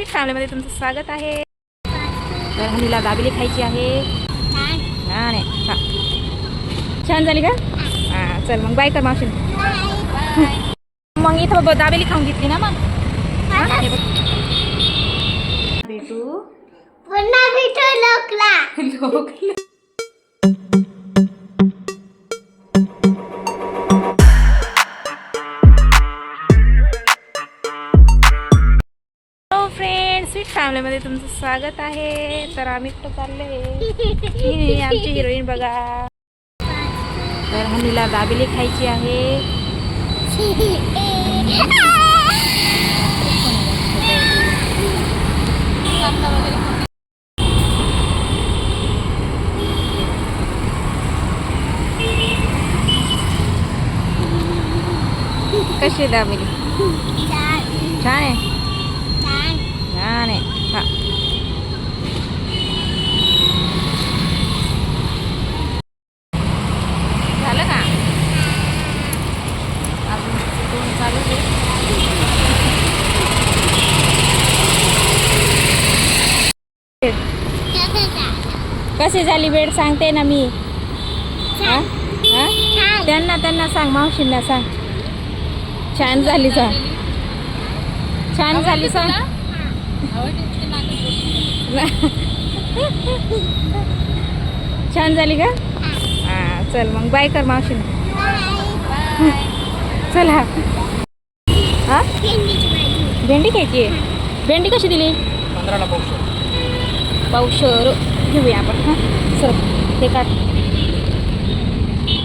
Sweet फॅमिलीमध्ये तुमचं स्वागत आहे. तर हनीला दाबेली खायची आहे. छान आहे. हा. छान झाली का? हां चल मग बाय कर मावशी. मग इथं बघ दाबेली खाऊन घेतली ना मग. भेटू पुन्हा भेटू लोकला. लोक फॅमिलीमध्ये तुमचं स्वागत आहे. तर आम्ही कुठं चाललोय? आमची हिरोईन बघा. तर हनीला दाबेली खायची आहे. कशी आहे दाबेली छान आहे. छान आहे हा झालं का अजून दोन चालू आहे कशी झाली वेळ सांगते ना मी. हा? हा? त्यांना त्यांना सांग मावशींना सांग. छान झाली सांग. छान झाली सांग. छान झाली का? हा चल मग बाय कर मावशींना चला. हा? भेंडी खायची आहे. भेंडी कशी दिली? पंधराला पाऊस पावशर. घेऊया आपण हां? सर ते काढ.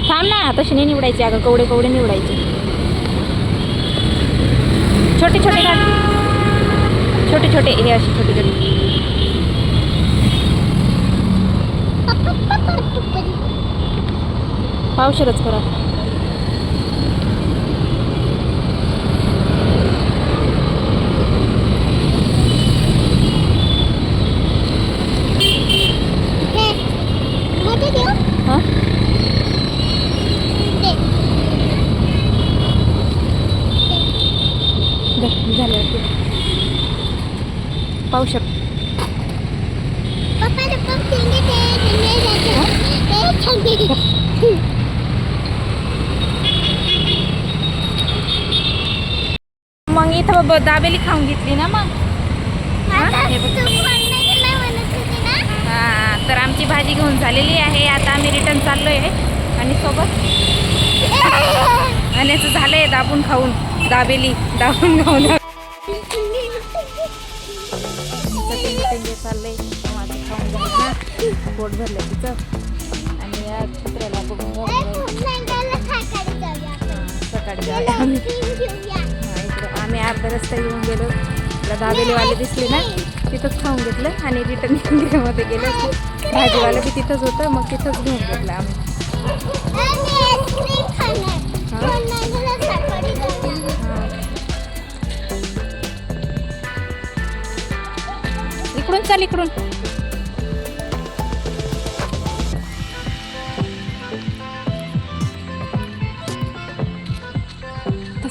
थांब ना तशी नाही निवडायची अगं कवडे कवडे निवडायचे. छोटे छोटे काढ. छोटे छोटे हे असे छोटे छोटे. पावशरच करा. मग इथं दाबेली खाऊन घेतली ना मग. हे. हा तर आमची भाजी घेऊन झालेली आहे. आता आम्ही रिटर्न चाललो आहे आणि सोबत? आणि असं झालं आहे दाबून खाऊन. दाबेली दाबून खाऊन. चाललंय माझं खाऊन झालं पोट भरलं तिचं. या कुत्र्याला बघून सकाळी आम्ही अर्धा रस्ता येऊन गेलो. इकडं दाबेलीवाले दिसले ना? तिथंच खाऊन घेतलं आणि रिटर्न इंदिरामध्ये गेलो. भाजीवाला बी तिथंच होतं मग तिथंच घेऊन घेतलं आम्ही. इकडून चाल इकडून.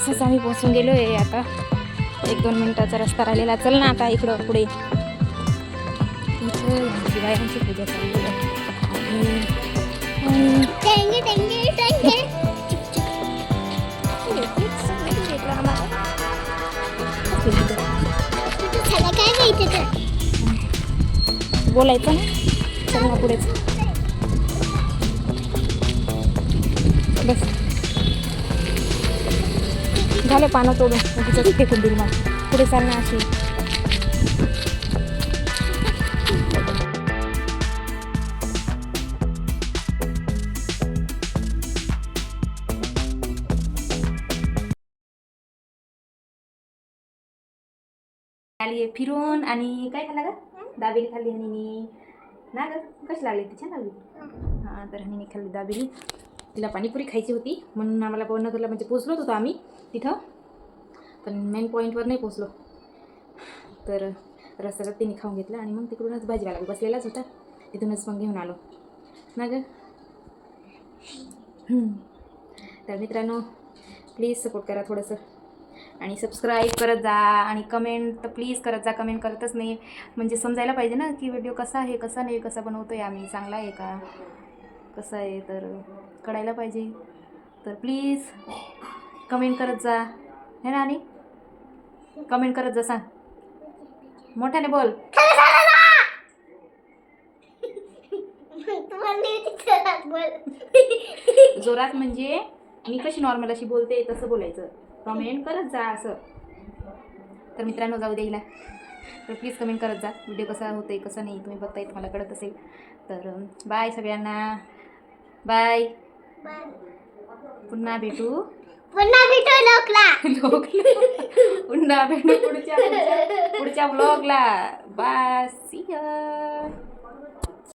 तसंच आम्ही पोचून गेलो आहे. आता एक दोन मिनिटाचा रस्ता राहिलेला. चल ना आता इकडं पुढे. इथं शिवायांची पूजा चालू आहे. बोलायचं ना? पुढेच बस. झालं पानं तोडून. मग तिचं फेकून दिली मग पुढे चाल ना अशी. आली आहे फिरून आणि काय खाल्लं का दाबेली खाल्ली हनीनी ना ग? कशी लागली ती छान लागली हां तर हनीने खाल्ली दाबेली. तिला पाणीपुरी खायची होती. म्हणून आम्हाला पवनगरला म्हणजे पोचलोच होतो आम्ही तिथं. पण मेन पॉईंटवर नाही पोचलो तर रस्त्यात तिने खाऊन घेतलं आणि मग तिकडूनच भाजीवाला बसलेलाच होता. तिथूनच मग घेऊन आलो. ना ग? तर मित्रांनो प्लीज सपोर्ट करा थोडंसं. आणि सबस्क्राईब करत जा आणि कमेंट तर प्लीज करत जा. कमेंट करतच नाही. म्हणजे समजायला पाहिजे ना की व्हिडिओ कसा आहे कसा नाही कसा बनवतो आहे आम्ही चांगला आहे का? कसं आहे तर कळायला पाहिजे. तर प्लीज कमेंट करत जा. हे ना आणि? कमेंट करत जा सांग. मोठ्याने बोल. बोल जोरात म्हणजे मी कशी नॉर्मल अशी बोलते तसं बोलायचं. कमेंट करत जा असं. तर मित्रांनो जाऊ द्यायला तर प्लीज कमेंट करत जा. व्हिडिओ कसा होतोय कसा नाही तुम्ही बघताय तुम्हाला कळत असेल. तर बाय सगळ्यांना. बाय पुन्हा भेटू पुन्हा भेटू लोकला लोक पुन्हा भेटू पुढच्या पुढच्या पुढच्या ब्लॉगला बाय सी